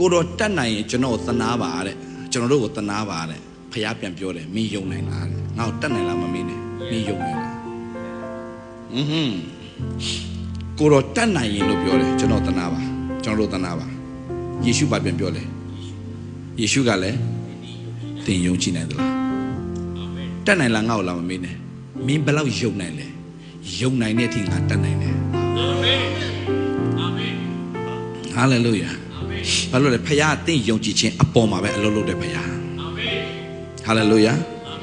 ကိုတော်တတ်နိုင်ရင်ကျွန်တော်ကိုသနာပါတဲ့ကျွန်တော်တို့ကိုသနာပါတဲ့ဖះပြန်ပြောတယ်မင်းယုံနိုင်လားတဲ့ငါ့ကိုတတ်နိုင်လားမမင်းနဲ့မင်းယုံနိုင်လားဟွန်းဟွန်းကိုတော်တတ်နိုင်ရင်လို့ပြောတယ်ကျွန်တော်သနာပါကျွန်တော်တို့သနာပါယေရှုပါပြန်ပြောတယ်ယေရှုကလည်းသင်ယုံကြည်နိုင်သလားတတ်နိုင်လားငါ့ကိုလားမမင်းနဲ့မင်းဘယ်လောက်ယုံနိုင်လဲယုံနိုင်တဲ့အထိငါတတ်နိုင်တယ်ဟာလေလုယာ ဘာလို့လဲဖခင်အသင်ယုံကြည်ခြင်းအပေါ်မှာပဲအလုပ်လုပ်တယ်ဖခင်ဟာလေလုယာဒါ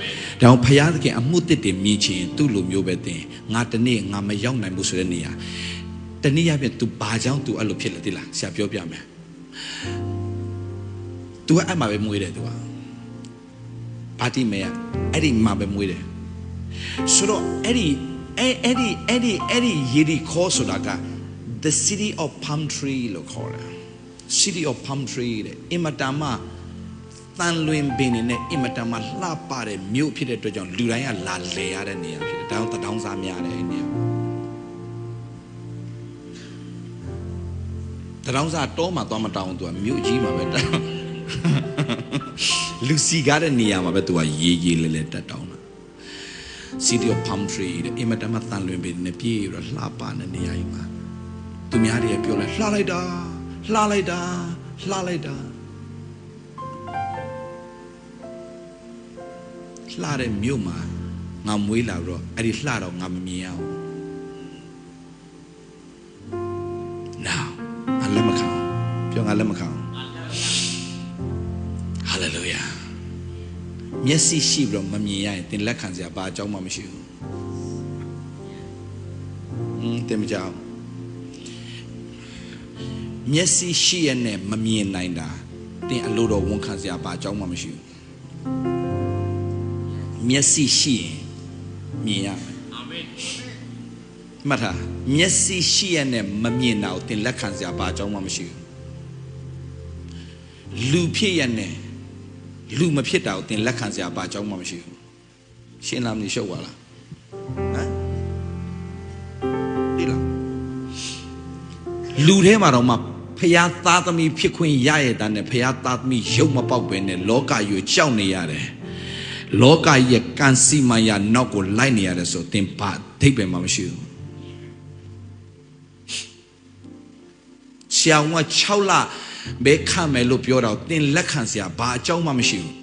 ကြောင့်ဖခင်သခင်အမှုတစ်တွေမြင်ခြင်းသူ့လိုမျိုးပဲတင်ငါတနေ့ငါမရောက်နိုင်ဘူးဆိုတဲ့နေရာတနည်းအားဖြင့် तू ဘာကြောင့် तू အဲ့လိုဖြစ်လဲသိလားဆရာပြောပြမယ် तू ကအဲ့မှာပဲမွေးတယ် तू ကဘာတိမဲအဲ့ဒီမှာပဲမွေးတယ်ဆိုတော့အဲ့ဒီအဲ့အဲ့ဒီအဲ့ဒီအဲ့ဒီယေရီခေါ်ဆိုတာက the city of palm tree လို့ခေါ်တယ် city of palm tree တဲ့အင်မတန်မှတန်လွင်ပင်နေနဲ့အင်မတန်မှလှပတဲ့မြို့ဖြစ်တဲ့အတွက်ကြောင့်လူတိုင်းကလာလဲရတဲ့နေရာဖြစ်တယ်ဒါကြောင့်တထောင်စားများတယ်အဲ့ဒီနေရာတထောင်စားတောမှာသွားမတောင်းသူကမြို့ကြီးမှာပဲတောင်းလူစီကားတဲ့နေရာမှာပဲသူကရေးရေးလဲလဲတက်တောင်းတာ city of palm tree တဲ့အင်မတန်မှတန်လွင်ပင်နဲ့ပြေးပြီးတော့လှပတဲ့နေရာကြီးမှာသူများတွေပြောလဲလှလိုက်တာ လှလိုက်တာလှလိုက်တာလှတဲ့မြို့မှာငါမွေးလာတော့အဲ့ဒီလှတော့ငါမမြင်ရဘူး now ငါလက်မခံဘူးပြောငါလက်မခံဘူး hallelujah မျက်စိရှိပြီးတော့မမြင်ရရင်သင်လက်ခံစရာဘာအကြောင်းမှမရှိဘူးဟင်းသင်မကြောက် မျက်စိရှိရနဲ့မမြင်နိုင်တာတင်အလိုတော်ဝန်ခံစရာဘာအကြောင်းမှမရှိဘူးမျက်စိရှိရင်မြင်ရမယ်အာမင်မှတ်ထားမျက်စိရှိရနဲ့မမြင်တာကိုတင်လက်ခံစရာဘာအကြောင်းမှမရှိဘူးလူဖြစ်ရနဲ့လူမဖြစ်တာကိုတင်လက်ခံစရာဘာအကြောင်းမှမရှိဘူးရှင်းလားမသိရှုပ်ပါလားဟမ်ဒီလားလူထဲမှာတော့မှ ဖျားသားသမီးဖြစ်ခွင့်ရရတဲ့နဲ့ဖျားသားသမီးရုပ်မပေါက်ပဲနဲ့လောကကြီးကိုကြောက်နေရတယ်လောကကြီးရဲ့ကံစီမံရနောက်ကိုလိုက်နေရတယ်ဆိုသင်ဘာအဓိပ္ပာယ်မှမရှိဘူးဆရာဝန်က6လဘဲခံမယ်လို့ပြောတော့သင်လက်ခံစရာဘာအကြောင်းမှမရှိဘူး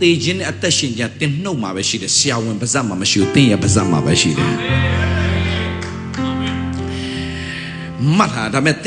တေခြင်းနဲ့အသက်ရှင်ခြင်းတင်နှုတ်မှာပဲရှိတယ်ဆရာဝန်ပါဇက်မှာမရှိဘူးသင်ရဲ့ပါဇက်မှာပဲရှိတယ် မှတ်တာဒါပေမဲ့သင်